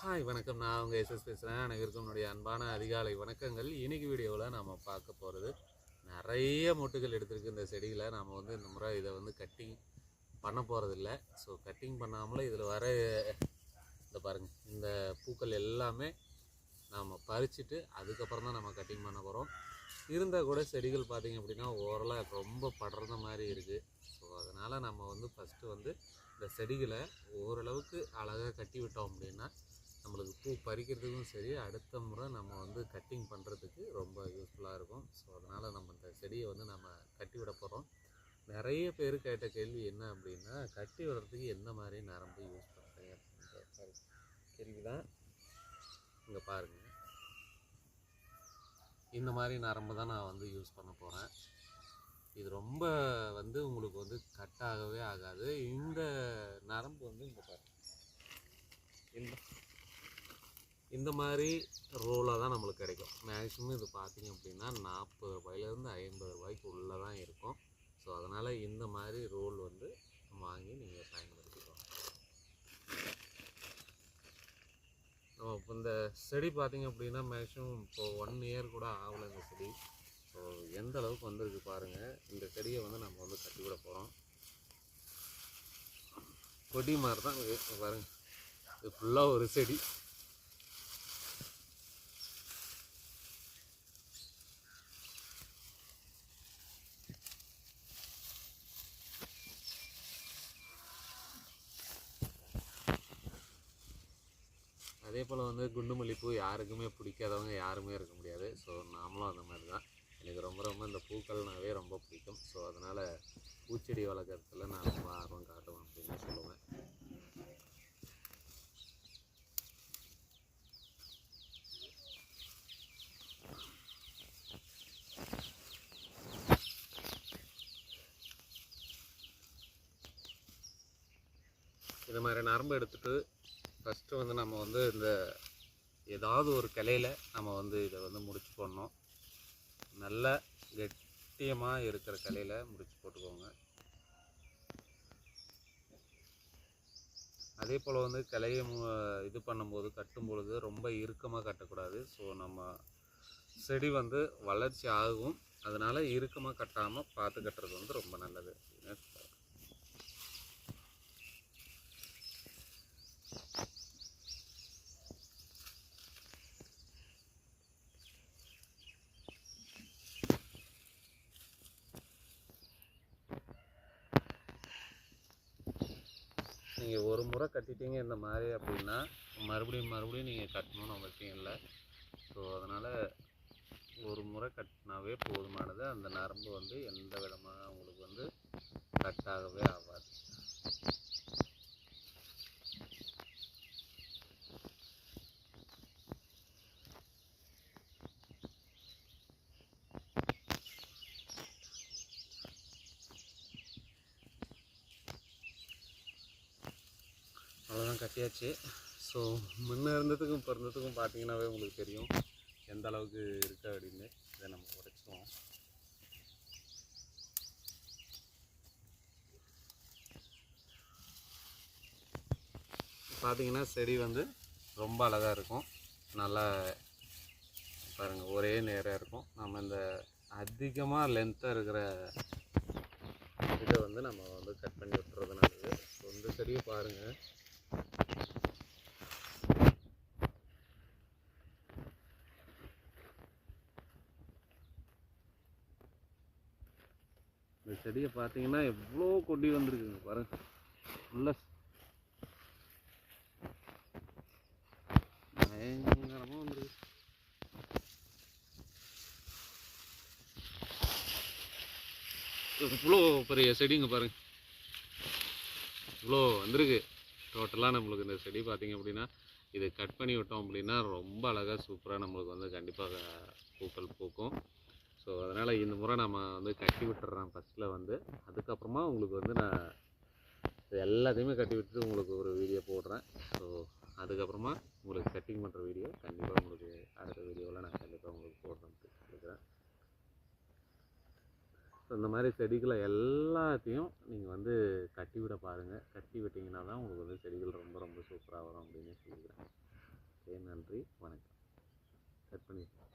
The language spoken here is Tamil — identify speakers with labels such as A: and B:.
A: ஹாய் வணக்கம். நான் உங்கள் எஸ்எஸ் பேசுகிறேன் அனைவருக்கும் என்னுடைய அன்பான அதிகாலை வணக்கங்கள். இன்னைக்கு வீடியோவில் நாம் பார்க்க போகிறது நிறைய மொட்டுகள் எடுத்திருக்கு இந்த செடிகளை நாம் வந்து இந்த முறை இதை வந்து கட்டிங் பண்ண போகிறதில்ல ஸோ கட்டிங் பண்ணாமலே இதில் வர இந்த பாருங்கள் இந்த பூக்கள் எல்லாமே நாம் பறிச்சுட்டு அதுக்கப்புறம் தான் நம்ம கட்டிங் பண்ண போகிறோம் இருந்தால் கூட செடிகள் பார்த்திங்க அப்படின்னா ஓரளவு ரொம்ப படர்ந்த மாதிரி இருக்குது ஸோ அதனால் நம்ம வந்து ஃபஸ்ட்டு வந்து இந்த செடிகளை ஓரளவுக்கு அழகாக கட்டி விட்டோம் அப்படின்னா நம்மளுக்கு பூ பறிக்கிறதுக்கும் சரி அடுத்த முறை நம்ம வந்து கட்டிங் பண்ணுறதுக்கு ரொம்ப யூஸ்ஃபுல்லாக இருக்கும். ஸோ அதனால் நம்ம இந்த செடியை வந்து நம்ம கட்டி விட போகிறோம் நிறைய பேர் கேட்ட கேள்வி என்ன அப்படின்னா கட்டி விடுறதுக்கு எந்த மாதிரி நரம்பு யூஸ் பண்ணுறீங்க அப்படின்ற கேள்வி தான் இங்கே பாருங்கள் இந்த மாதிரி நரம்பு தான் நான் வந்து யூஸ் பண்ண போகிறேன் இது ரொம்ப வந்து உங்களுக்கு வந்து கட் ஆகவே ஆகாது. இந்த நரம்பு வந்து இந்த பாருங்க. இந்த இந்த மாதிரி ரோலாக தான் நம்மளுக்கு கிடைக்கும். மேக்ஸிமம் இது பார்த்தீங்க அப்படின்னா நாற்பது ரூபாயிலேருந்து ஐம்பது ரூபாய்க்கு உள்ளே தான் இருக்கும். ஸோ அதனால் இந்த மாதிரி ரோல் வந்து வாங்கி நீங்கள் பயன்படுத்திக்கலாம் நம்ம இப்போ இந்த செடி பார்த்தீங்க அப்படின்னா மேக்ஸிமம் இப்போ ஒன் இயர் கூட ஆகலை இந்த செடி. ஸோ எந்த அளவுக்கு வந்திருக்கு பாருங்கள் இந்த செடியை வந்து நம்ம வந்து கட்டி விட போகிறோம் கொடி மாதிரி தான் பாருங்க. இது ஃபுல்லாக ஒரு செடி. அதே போல் வந்து குண்டு மல்லிப்பூ யாருக்குமே பிடிக்காதவங்க யாருமே இருக்க முடியாது. ஸோ நாமளும் அந்த மாதிரி தான். எனக்கு ரொம்ப ரொம்ப இந்த பூக்கள்னாவே ரொம்ப பிடிக்கும். ஸோ அதனால் பூச்செடி வளர்க்குறதுல நான் ரொம்ப ஆர்வம் காட்டுவேன் அப்படின்னு சொல்லுவேன். இது மாதிரி நரம்பு எடுத்துகிட்டு ஃபஸ்ட்டு வந்து நம்ம வந்து இந்த ஏதாவது ஒரு கிளையில் நம்ம வந்து இதை வந்து முடிச்சு போடணும். நல்ல கெட்டியமாக இருக்கிற கலையில் முடிச்சு போட்டுக்கோங்க. அதே போல் வந்து கலையை மு- இது பண்ணும்போது கட்டும் பொழுது ரொம்ப இறுக்கமாக கட்டக்கூடாது. ஸோ நம்ம செடி வந்து வளர்ச்சி ஆகும். அதனால் இறுக்கமாக கட்டாமல் பார்த்து கட்டுறது வந்து ரொம்ப நல்லது நீங்கள் ஒரு முறை கட்டிட்டீங்க இந்த மாதிரி அப்படின்னா மறுபடியும் மறுபடியும் நீங்கள் கட்டணும்னு அவசியம் இல்லை. ஸோ அதனால் ஒரு முறை கட்டினாவே போதுமானது. அந்த நரம்பு வந்து எந்த விதமாக உங்களுக்கு வந்து கட் ஆகவே ஆகாது அவ்வளோதான் கட்டியாச்சு. ஸோ முன்ன இருந்ததுக்கும் இப்போ இருந்ததுக்கும் பார்த்தீங்கன்னாவே உங்களுக்கு தெரியும். எந்த அளவுக்கு இருக்கு அப்படின்னு. இதை நம்ம உடைச்சிடுவோம் பார்த்தீங்கன்னா செடி வந்து ரொம்ப அழகாக இருக்கும். நல்லா பாருங்கள் ஒரே நேராக இருக்கும். நம்ம இந்த அதிகமாக லென்த்தாக இருக்கிற இதை வந்து நம்ம வந்து கட் பண்ணி விட்டுறது நல்லது. ஸோ இந்த செடியை பாருங்கள் இந்த செடியை பார்த்தீங்கன்னா எவ்வளோ கொடி வந்திருக்குங்க பாருங்க. ஃபுல்லாக பயங்கரமாக வந்துருக்கு. இவ்வளோ பெரிய செடிங்க பாருங்க. இவ்வளோ வந்திருக்கு. டோட்டலாக நம்மளுக்கு இந்த செடி பார்த்தீங்க அப்படின்னா இது கட் பண்ணி விட்டோம் அப்படின்னா ரொம்ப அழகாக சூப்பராக நம்மளுக்கு வந்து கண்டிப்பாக பூக்கள் பூக்கும். அதனால் இந்த முறை நம்ம வந்து கட்டி விட்டுறேன் ஃபஸ்ட்டில் வந்து. அதுக்கப்புறமா உங்களுக்கு வந்து நான் எல்லாத்தையுமே கட்டி விட்டுட்டு உங்களுக்கு ஒரு வீடியோ போடுறேன். ஸோ அதுக்கப்புறமா உங்களுக்கு கட்டிங் பண்ணுற வீடியோ கண்டிப்பாக உங்களுக்கு அடுத்த வீடியோவில் நான் கண்டிப்பாக உங்களுக்கு போடுறேன் இருக்கிறேன் ஸோ இந்த மாதிரி செடிகளை எல்லாத்தையும் நீங்கள் வந்து கட்டி விட பாருங்கள் கட்டி விட்டிங்கன்னா தான் உங்களுக்கு வந்து செடிகள் ரொம்ப ரொம்ப சூப்பராக வரும் அப்படின்னு சொல்லிக்கிறேன். ஓகே நன்றி வணக்கம். கட் பண்ணி